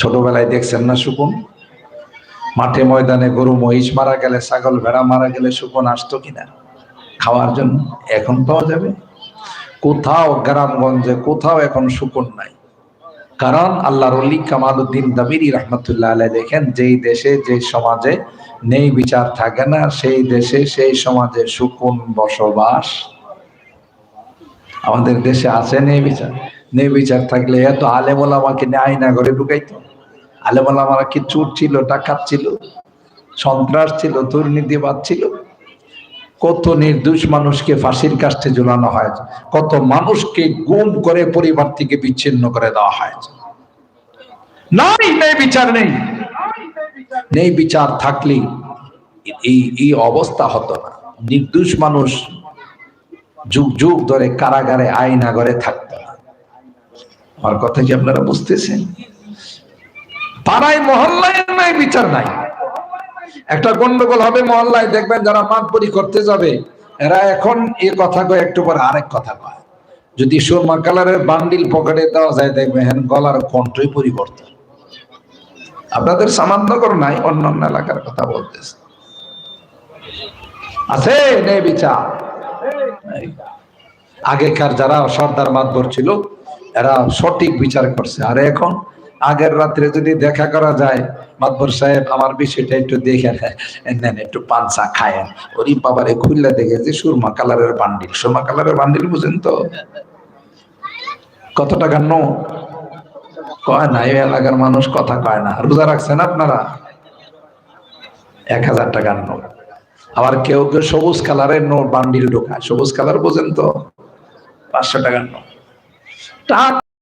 ছোটবেলায় দেখছেন না শুকুন মাঠে ময়দানে গরু, মহিষ মারা গেলে, ছাগল, ভেড়া মারা গেলে শুকুন আসতো কিনা? খাওয়ার জন্য এখন পাওয়া যাবে। কোথাও গ্রামগঞ্জে কোথাও এখন শুকুন নাই। কারণ আল্লাহর অলি কামালউদ্দিন দাবিরি রহমতুল্লাহ আলাই দেখেন, যেই দেশে, যে সমাজে নেই বিচার থাকে না, সেই দেশে, সেই সমাজে সুকুন বসবাস। আমাদের দেশে আছে নেই বিচার। নেই বিচার থাকলে এত আলেমুল আমাকে ন্যায় না করে ঢুকাইতো। আলেমুল আমার কি চুর ছিল, ডাকাত ছিল, সন্ত্রাস ছিল, দুর্নীতিবাদ ছিল? কত নির্দোষ মানুষকে ফাঁসির কাছে ঝুলানো হয় কত মানুষকে গুম করে পরিবার থেকে বিচ্ছিন্ন করে দেওয়া হয় নাই, নেই বিচার নেই। নেই বিচার থাকলে এই এই অবস্থা হতো না। নির্দোষ মানুষ যুগ যুগ ধরে কারাগারে আইনাগরে থাকতো না। আমার কথা কি আপনারা বুঝতেছেন? পাড়ায় মহল্লায় নাই, বিচার নাই। একটা গন্ডগোল হবে মহল্লায়, দেখবেন যারা মাতবরি করতে যাবে, এরা এখন এ কথা কয়, একটু পরে আরেক কথা কয়। যদি সুরমা কালারের বান্ডিল পকেটে দেওয়া যায়, দেখবেন গলার কণ্ঠই পরিবর্তন। আপনাদের সামান্যকর নাই, অন্যান্য এলাকার কথা বলতেছে। আছে, নেই বিচার। আগেকার যারা সর্দার মাতবর ছিল, এরা সঠিক বিচার করছে। আর এখন আগের রাত্রে যদি দেখা করা যায়, মাতবর সাহেব আমার বিষয়টা একটু দেখে নেন, একটু পানসা খায়েন। ওরি বাবারে খুললে দেখে যে সুরমা কালারের বান্ডিল। সুরমা কালারের বান্ডিল বুঝেন তো? কত টাকা নো কয় না, এই এলাকার মানুষ কথা কয় না। রোজা রাখছেন আপনারা? এক হাজার টাকার নোট। আবার কেউ কেউ সবুজ কালারের নোট, বান্ডিল ঢোকায়। সবুজ কালার বোঝেন তো? পাঁচশো টাকার নোট।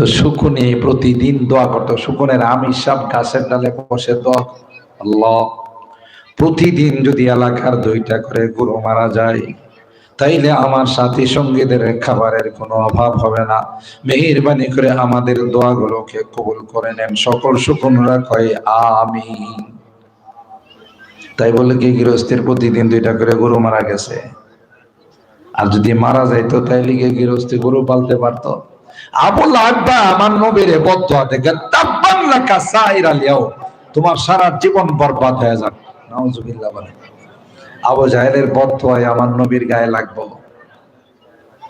তো সুকুনে প্রতিদিন দোয়া করতো। সুকুনের আমি সব গাছের ডালে বসে আল্লাহ। প্রতিদিন যদি এলাকার দুইটা করে গরু মারা যায়, তাইলে আমার সাথী সঙ্গীদের খাবারের কোনো অভাব হবে না। মেহেরবানি করে আমাদের দোয়াগুলোকে কবুল করে নেন। সকল সুকুনরা কয় আমি তাই বলে কি গৃহস্থের প্রতিদিন দুইটা করে গরু মারা গেছে? আর যদি মারা যাইতো, তাইলে কি গৃহস্থী গরু পালতে পারতো? আবুল আব্বা আমার নবীরে বদুয়া তোমার সারা জীবন বরবাদ হয়ে বলে। আবু জাহেলের বদুয়ায় আমার নবীর গায়ে লাগবো।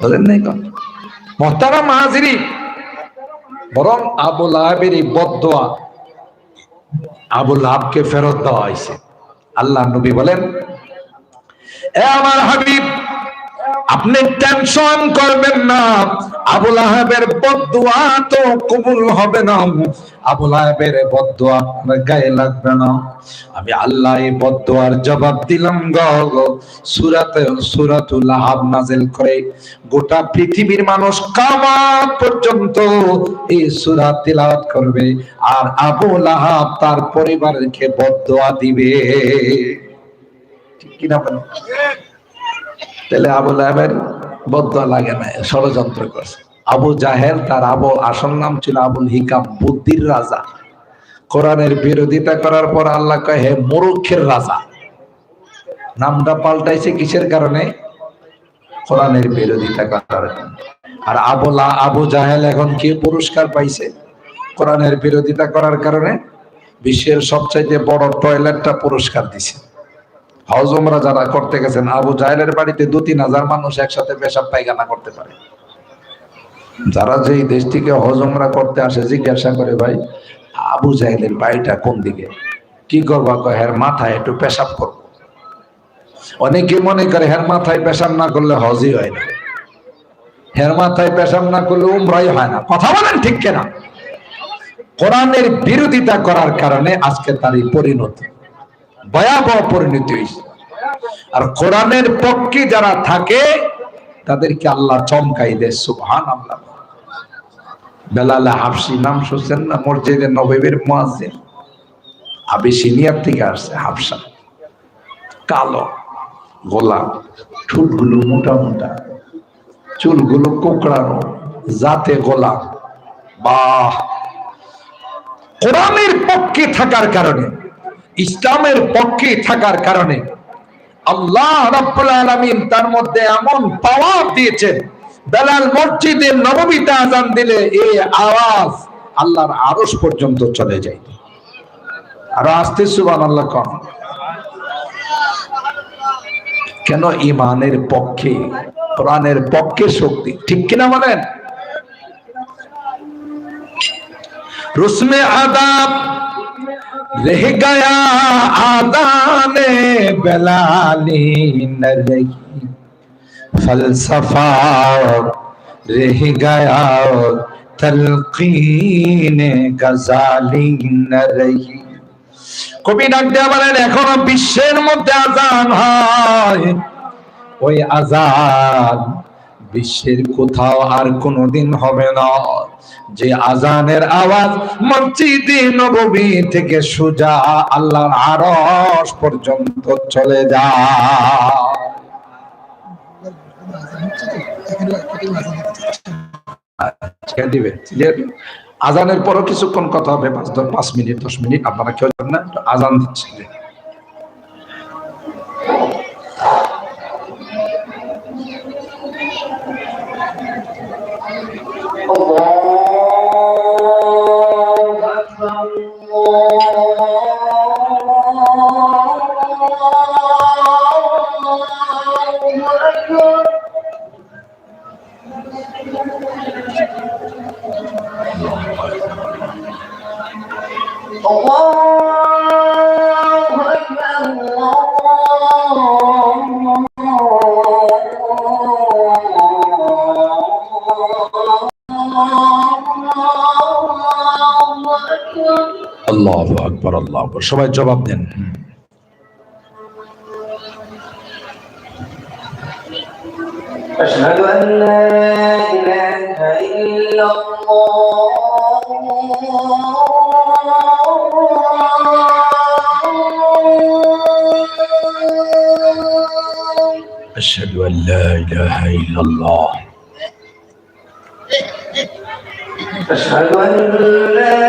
বলেন নাই বরং আবুল ফেরত দেওয়া আল্লাহ নবী বলেন, এ আমার হাবিব আপনি টেনশন করবেন না। আবুল আহাবের বদুয়া তো কবুল হবে না। আবুল আহাবের বদুয়া আপনার গায়ে লাগবে না। আমি আল্লাহ এই বদুয়ার জবাব দিলাম গো। সুরাতে সুরাতুল আহাব নাজিল করে গোটা পৃথিবীর মানুষ কামাত পর্যন্ত এই সূরা তিলাওয়াত করবে আর আবুল আহাব তার পরিবারকে বদুয়া দিবে। ঠিক কিনা বলেন তাহলে আবু লাহেবের বদয়া লাগে না ষড়যন্ত্র করছে। আবু জাহেল তার আবু আসল নাম ছিল আবুল হিকাম বুদ্ধির রাজা। কোরআনের বিরোধিতা করার পর আল্লাহ কয়, হে মুরুক্ষের রাজা, নামটা পাল্টাইছে কিসের কারণে? কোরআনের বিরোধিতা করার। আর আবুলা আবু জাহেল এখন কি পুরস্কার পাইছে? কোরআনের বিরোধিতা করার কারণে বিশ্বের সবচাইতে বড় টয়লেটটা পুরস্কার দিছে। হজ উমরা যারা করতে গেছেন, আবু জাহেলের বাড়িতে দু তিন হাজার মানুষ একসাথে পেশাব পায়খানা করতে পারে। যারা যেই দেশ থেকে হজ উমরা করতে আসে, জিজ্ঞাসা করে, ভাই, আবু জাহেলের বাড়িটা কোন দিকে? কি করবা? হের মাথায় একটু পেশাব করব। অনেকে মনে করে, হের মাথায় পেশাব না করলে হজই হয় না। হের মাথায় পেশাব না করলে উমরাই হয় না। কথা বলেন ঠিক কেনা? কোরআনের বিরোধিতা করার কারণে আজকে তার এই পরিণতি, ভয়াবহ পরিণতি হয়েছে। আর কোরআনের পক্ষে যারা থাকে, তাদেরকে আল্লাহ চমকাই দেয় সুবহান আল্লাহ বেলাল হাফসি নাম শুনছেন না? মসজিদে নবীর মুয়াজ্জিন। আবি সিনিয়র থেকে আসছে, হাফসা। কালো, গোলাপ। চুলগুলো মোটা মোটা। চুলগুলো কোকড়ানো, জাতে গোলাপ। বাহ! কোরআনের পক্ষে থাকার কারণে, ইসলামের পক্ষে থাকার কারণে আল্লাহ রাব্বুল আলামিন তার মধ্যে এমন পাওয়ার দিয়েছেন। বেলাল মসজিদের নবমীতে আজান দিলে এই আওয়াজ আল্লাহর আরশ পর্যন্ত চলে যায়। আর আসতে সুবান আল্লাহ কন। কেন ইমানের পক্ষে, কোরআনের পক্ষে শক্তি, ঠিক কিনা বলেন? রুসমে আদাব رہ گیا آدان بلالی نہ فلسفہ رہ گیا تلقین گزالی نہ رہی কবি ডাক দেয়া বলেন এখনো বিশ্বের মধ্যে ہائے۔ হয় ওই বিশ্বের কোথাও আর কোনোদিন হবে না। যে আজানের আওয়াজ মসজিদে নববী থেকে সোজা আল্লাহর আরশ পর্যন্ত চলে যায়। আজানের পরও কিছুক্ষণ কথা হবে, পাঁচ মিনিট, দশ মিনিট, আপনারা কেউ জানেন আজান দিচ্ছে আল্লাহ সবাই জবাব দেন أشهد أن لا إله إلا الله أشهد أن لا إله إلا الله أشهد أن لا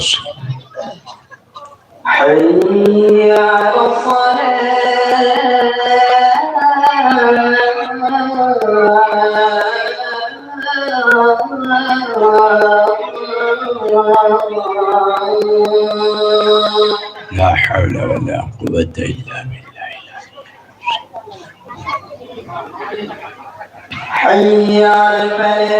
العظيم حي على لا حول ولا قوة إلا بالله. حي على الفلاح.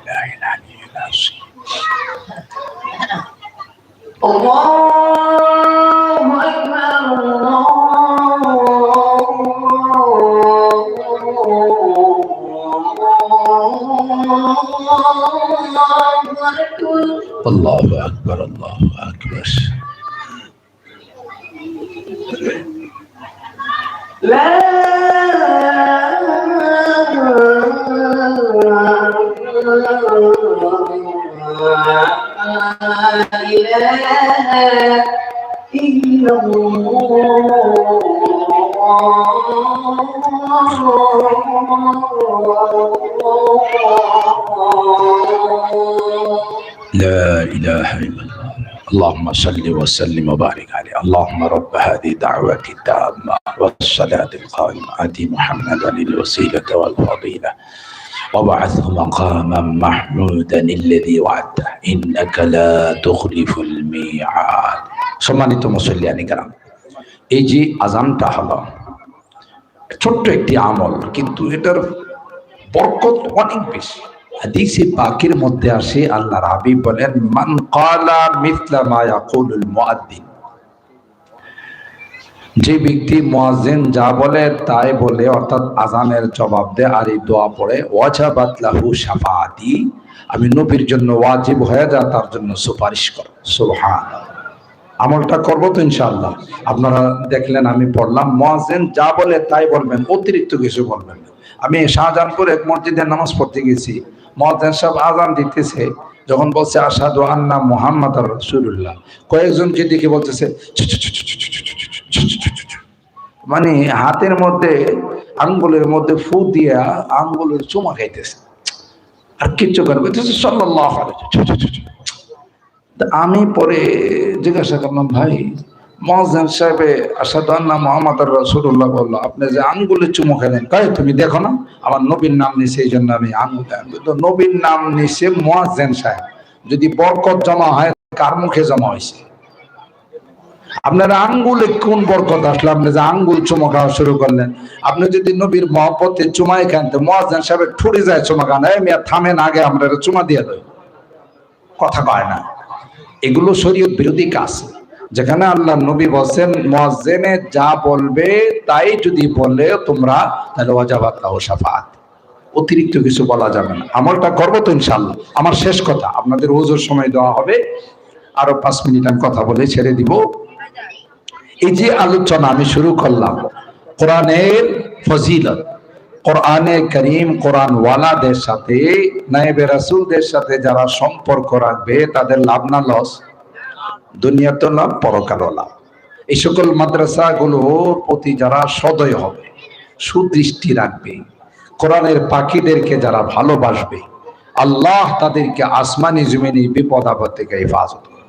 لا إله إلا الله. لا إله إلا الله اللهم صل وسلم وبارك عليه. اللهم رب هذه دعوة التامة والصلاة القائمة آتي محمدا الوسيلة والفضيلة وبعثه مقاما محمودا الذي وعدته إنك لا تخلف الميعاد সম্মানিত মুসল্লিয়ানি গ্রাম এই যে আজানটা হলো ছোট্ট একটি আমল কিন্তু এটার বরকত অনেক বেশি হাদিসে পাকের মধ্যে আসে আল্লাহ রাবি বলেন মান কালা মিথলা মা ইয়াকুলুল মুআদ্দিন যে ব্যক্তি মুয়াজ্জিন যা বলে তাই বলে অর্থাৎ আজানের জবাব দেয় আর এই দোয়া পড়ে ওয়াজাবাত লাহু শাফাআতি আমি নবীর জন্য ওয়াজিব হয়ে যা তার জন্য সুপারিশ করো সুবহানাল্লাহ আমলটা করব তো ইনশাআল্লাহ আপনারা দেখলেন আমি পড়লাম মহাজেন যা বলে তাই বলবেন অতিরিক্ত কিছু বলবেন। আমি শাহজাহানপুর এক মসজিদে নামাজ পড়তে গেছি মহাজেন সব আজান দিতেছে যখন বলছে আসাদু আন্না মোহাম্মদ রসুল্লাহ কয়েকজনকে দিকে বলতেছে মানে হাতের মধ্যে, আঙ্গুলের মধ্যে ফু দিয়া আঙ্গুলের চুমা খাইতেছে। আর কিচ্ছু করবে সাল্লাহ আমি পরে জিজ্ঞাসা করলাম, ভাই, মহাজান সাহেবে আসাদান্না মোহাম্মদ রসুল্লাহ বলল, আপনি যে আঙ্গুলে চুমু খেলেন কাই তুমি দেখো না, আমার নবীর নাম নিছে এই জন্য আমি আঙ্গুল তো নবীর নাম নিছে মোয়াজেন সাহেব। যদি বরকত জমা হয়, কার মুখে জমা হয়েছে আপনার আঙ্গুলে কোন বরকত আসলো? আপনি যে আঙ্গুল চুমা খাওয়া শুরু করলেন। আপনি যদি নবীর মহব্বতে চুমাই খান, তো মোয়াজ্জেন সাহেবের ঠুরে যায় চুমা খান। এই মিয়া, থামেন আগে, আমরা চুমা দিয়ে দেয় কথা কয় না। এগুলো শরীয়ত বিরোধী কাজ। যেখানে আল্লাহ নবী বলছেন মসজেনে যা বলবে, তাই যদি বলে তোমরা, তাহলে ওয়াজাবাত লাহু শাফাত অতিরিক্ত কিছু বলা যাবে না। আমলটা করব তো ইনশাল্লাহ আমার শেষ কথা। আপনাদের ওজোর সময় দেওয়া হবে। আরও পাঁচ মিনিট আমি কথা বলে ছেড়ে দিব। এই যে আলোচনা আমি শুরু করলাম, কোরআনের ফজিলত, কোরআনে করিম কোরআন ওয়ালাদের সাথে, নায়েবে রাসুলদের সাথে যারা সম্পর্ক রাখবে, তাদের লাভ না লস দুনিয়াতে লাভ পরকালও লাভ এই সকল মাদ্রাসাগুলোর প্রতি যারা সদয় হবে, সুদৃষ্টি রাখবে, কোরআনের পাখিদেরকে যারা ভালোবাসবে, আল্লাহ তাদেরকে আসমানি জমিনি বিপদ আপদ থেকে হেফাজত করবে।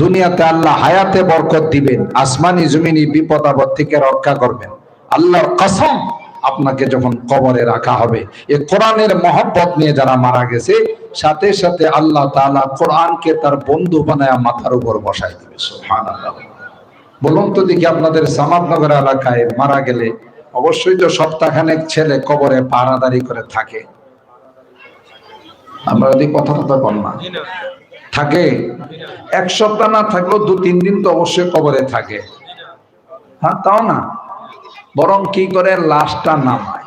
দুনিয়াতে আল্লাহ হায়াতে বরকত দিবেন, আসমানি জমিনি বিপদ আপদ থেকে রক্ষা করবেন। আল্লাহর কসম আপনাকে যখন কবরে রাখা হবে, এ কোরআনের মহব্বত নিয়ে যারা মারা গেছে, সাথে সাথে আল্লাহ তাআলা কোরআনকে তার বন্ধু বানায় মাথার উপর বসাই দিবে বলুন তো দেখি আপনাদের সামাদনগর এলাকায় মারা গেলে অবশ্যই তো সপ্তাহখানেক ছেলে কবরে পাহারাদারি করে থাকে। আমরা যদি কথা কথা বল না থাকে। এক সপ্তাহ না থাকলেও দু, তিন দিন তো অবশ্যই কবরে থাকে। হ্যাঁ তাও না? বরং কি করে? লাশটা নামায়।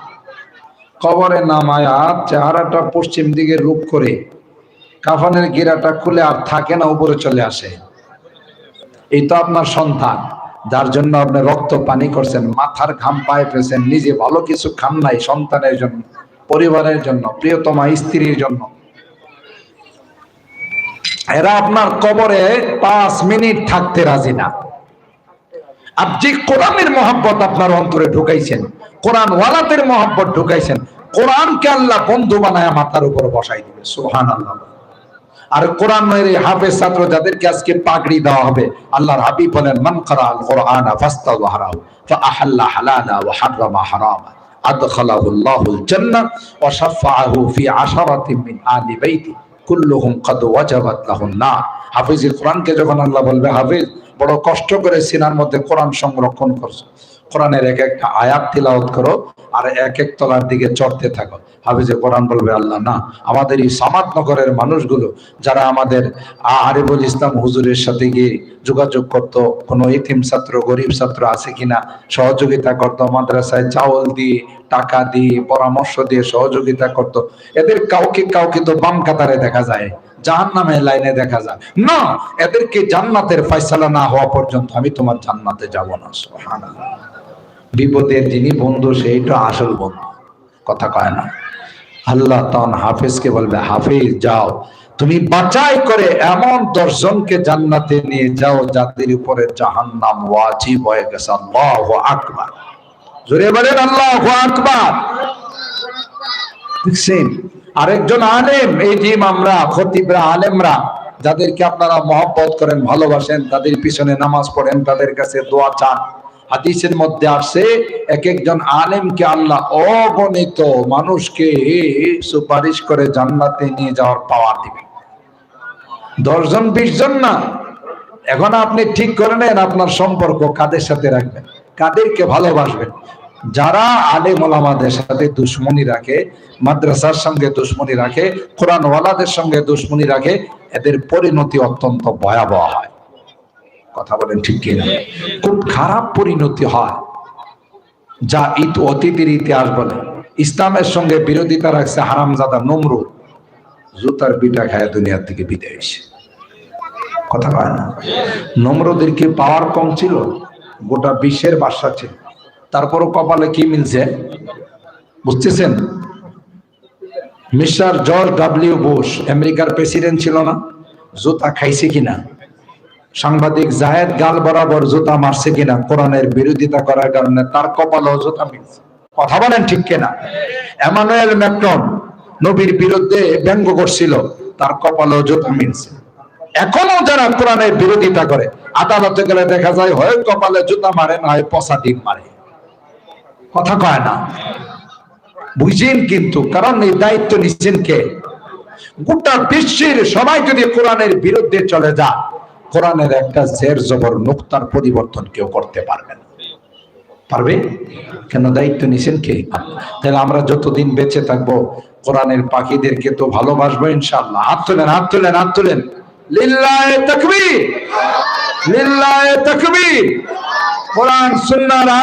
কবরে নামায় আর চেহারাটা পশ্চিম দিকে রূপ করে। কাফানের গিরাটা খুলে আর থাকে না, উপরে চলে আসে। এই তো আপনার সন্তান, যার জন্য আপনি রক্ত পানি করছেন, মাথার ঘাম পায়ে ফেলছেন নিজে ভালো কিছু খান নাই সন্তানের জন্য, পরিবারের জন্য, প্রিয়তমা স্ত্রীর জন্য। এরা আপনার কবরে পাঁচ মিনিট থাকতে রাজি না। আর যে কোরআনের মহব্বত আপনার অন্তরে ঢুকাইছেন কোরআন ওয়ালাদের মহব্বত ঢুকাইছেন, কোরআনকে আল্লাহ বন্ধু বানায় মাথার উপর বসাই দিবে সোহান আল্লাহ আর কোরআনের এই হাফেজ ছাত্র যাদেরকে আজকে পাগড়ি দেওয়া হবে, আল্লাহর হাবিব বলেন, মান করা আল কোরআন ফাস্তাযহারাহু ফাআহাল্লা হালালা ওয়া হাররামা হারামা আদখালাহু আল্লাহুল ওয়া শাফাআহু ফি আশারাতিন মিন আলি বাইতি। কুল্লুহুম কাদ ওয়াজাবাত লাহুন না হাফিজুল কোরআনকে যখন আল্লাহ বলবে, হাফিজ, বড় কষ্ট করে সিনার মধ্যে কোরআন সংরক্ষণ করছ। কোরআনের এক একটা আয়াত তিলাওয়াত করো আর এক এক তলার দিকে চড়তে থাকো হাফিজে কোরআন বলবে, আল্লাহ, না, আমাদের এই সামাদনগরের মানুষগুলো যারা আমাদের আ- আরিফুল ইসলাম হুজুরের সাথে গিয়ে যোগাযোগ করত, কোনো ইতিম ছাত্র, গরিব ছাত্র আছে কিনা, সহযোগিতা করত, মাদ্রাসায় চাউল দিয়ে, টাকা দিয়ে, পরামর্শ দিয়ে সহযোগিতা করত, এদের কাউকে কাউকে তো বাম কাতারে দেখা যায় জাহান নামে লাইনে দেখা যায় না, এদেরকে জান্নাতের ফয়সালা না হওয়া পর্যন্ত আমি তোমার জান্নাতে যাব না, সুবহানাল্লাহ। বিপদের যিনি বন্ধু সেইটা আসল বন্ধু। কথা কয় না। আল্লাহ তখন হাফেজকে বলবে, হাফিজ, যাও। তুমি বাঁচাই করে এমন দশজনকে জান্নাতে নিয়ে যাও, যাদের উপরে জাহান্নাম ওয়াজিব হয়ে গেছে। আল্লাহ আকবার। জোরে বলেন, আল্লাহ আকবার। দেখছেন আরেকজন আলেম এই জিম আমরা, খতিবরা, আলেমরা, যাদেরকে আপনারা মহব্বত করেন, ভালোবাসেন, তাদের পিছনে নামাজ পড়েন, তাদের কাছে দোয়া চান। হাদিসের মধ্যে আসছে এক একজন আলেমকে আল্লাহ অগণিত মানুষকে সুপারিশ করে জান্নাতে নিয়ে যাওয়ার পাওয়ার দিবে দশজন বিশ জন না? এখন আপনি ঠিক করে নেন আপনার সম্পর্ক কাদের সাথে রাখবেন, কাদেরকে ভালোবাসবেন? যারা আলেম ওলামাদের সাথে দুশ্মনী রাখে, মাদ্রাসার সঙ্গে দুশ্মনী রাখে কোরআন ওয়ালাদের সঙ্গে দুশ্মনী রাখে, এদের পরিণতি অত্যন্ত ভয়াবহ হয়। কথা বলেন ঠিক কিনা? খুব খারাপ পরিণতি হয়। যা ইত অতীতের ইতিহাস বলে ইসলামের সঙ্গে বিরোধিতা রাখছে হারামজাদা নমরুদ। জুতার পিঠা খায় দুনিয়ার থেকে হয়েছে কথা কয় না? নমরুদের কি পাওয়ার কম ছিল? গোটা বিশ্বের বাসা ছিল। তারপরও কপালে কি মিলছে? বুঝতেছেন? মিস্টার জর্জ ডাব্লিউ বুশ, আমেরিকার প্রেসিডেন্ট ছিল না? জুতা খাইছে কিনা? সাংবাদিক জাহেদ গাল বরাবর জুতা মারছে কিনা কোরআনের বিরোধিতা করার কারণে তার কপালেও জুতা মিলছে। কথা বলেন ঠিক কিনা? এমানুয়েল ম্যাক্রন নবীর বিরুদ্ধে ব্যঙ্গ করছিল, তার কপালেও জুতা মিলছে। এখনও যারা কোরআনের বিরোধিতা করে, আদালতে গেলে দেখা যায়, হয় কপালে জুতা মারে, না হয় পচা ডিম মারে। কথা কয় না? বুঝেন কিন্তু, কারণ এই দায়িত্ব নিচ্ছেন কে? গোটা বিশ্বের সবাই যদি কোরআনের বিরুদ্ধে চলে যায় কোরআনের একটা জের জবর নুক্তার পরিবর্তন কেউ করতে পারবে না। পারবে? কেন দায়িত্ব নিছেন কে? তাহলে আমরা যতদিন বেঁচে থাকব, কোরআনের পাখিদেরকে তো ভালোবাসবো ইনশাল্লাহ হাত তোলেন হাত তোলেন হাত তোলেন।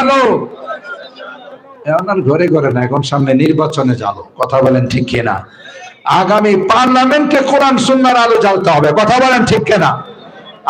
আলো! ঘরে ঘরে না, এখন সামনে নির্বাচনে যাব। কথা বলেন ঠিক কিনা? আগামী পার্লামেন্টে কোরআন সুন্নার আলো জ্বালতে হবে। কথা বলেন ঠিক কিনা?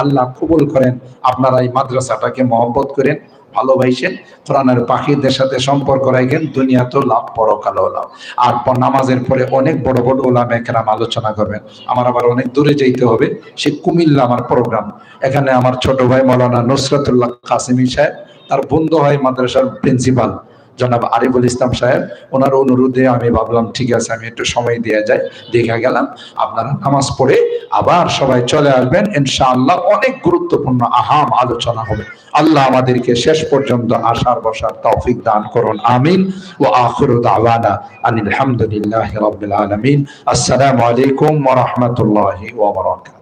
আল্লাহ কবুল করেন, আপনারা এই মাদ্রাসাটাকে মহব্বত করেন, ভালোবাসেন, কোরআনের পাখিদের সাথে সম্পর্ক রাখেন, দুনিয়া তো লাভ পরকালও লাভ। আর নামাজের পরে অনেক বড় বড় ওলাম একরাম আলোচনা করবেন। আমার আবার অনেক দূরে যেতে হবে, সে কুমিল্লা আমার প্রোগ্রাম এখানে আমার ছোট ভাই মৌলানা নুসরাতুল্লাহ কাসিমি সাহেব, তার বন্ধু হয় মাদ্রাসার প্রিন্সিপাল জনাব আরিফুল ইসলাম সাহেব ওনার অনুরোধে আমি ভাবলাম ঠিক আছে আমি একটু সময় দিয়ে যাই দেখে গেলাম আপনারা নামাজ পড়ে আবার সবাই চলে আসবেন ইনশাআল্লাহ অনেক গুরুত্বপূর্ণ আহাম আলোচনা হবে আল্লাহ আমাদেরকে শেষ পর্যন্ত আসার বসার তৌফিক দান করুন আমিন ও আখিরু দাওয়ানা আনিল হামদুলিল্লাহি রাব্বিল আলামিন আসসালামু আলাইকুম ওয়া রাহমাতুল্লাহি ওয়া বারাকাতুহু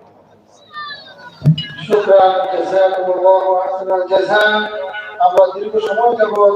شكرا جزاكم الله احسن الجزاء আমরা দীর্ঘ সময় যাবৎ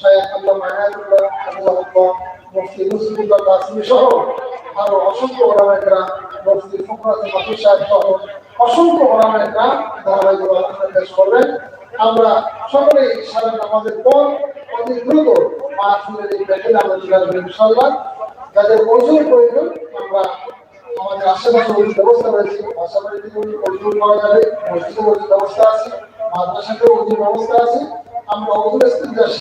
শায়েখ আল্লাহ মায়াতুল্লাহ হাফিজাহুল্লাহ মুফতি মুসলিমুল্লাহ কাসিমি সহ আরও অসংখ্য ওলামায়েরা মুফতি ফখরাত মাহফুজ সাহেব সহ অসংখ্য ওলামায়েরা ধারাবাহিক আলোচনা পেশ করবেন। আমরা সকলে সারা নামাজের পর অতি দ্রুত মাহফিলের এই প্যাকেজ আমরা চলে আসব ইনশাআল্লাহ। যাদের প্রচুর প্রয়োজন, আমরা আমাদের আশেপাশে ওই ব্যবস্থা রয়েছে। পাশাপাশি ওই পাওয়া যাবে, মসজিদে ব্যবস্থা আছে, মাদ্রাসাতেও ওই ব্যবস্থা আছে। আমরা অদূর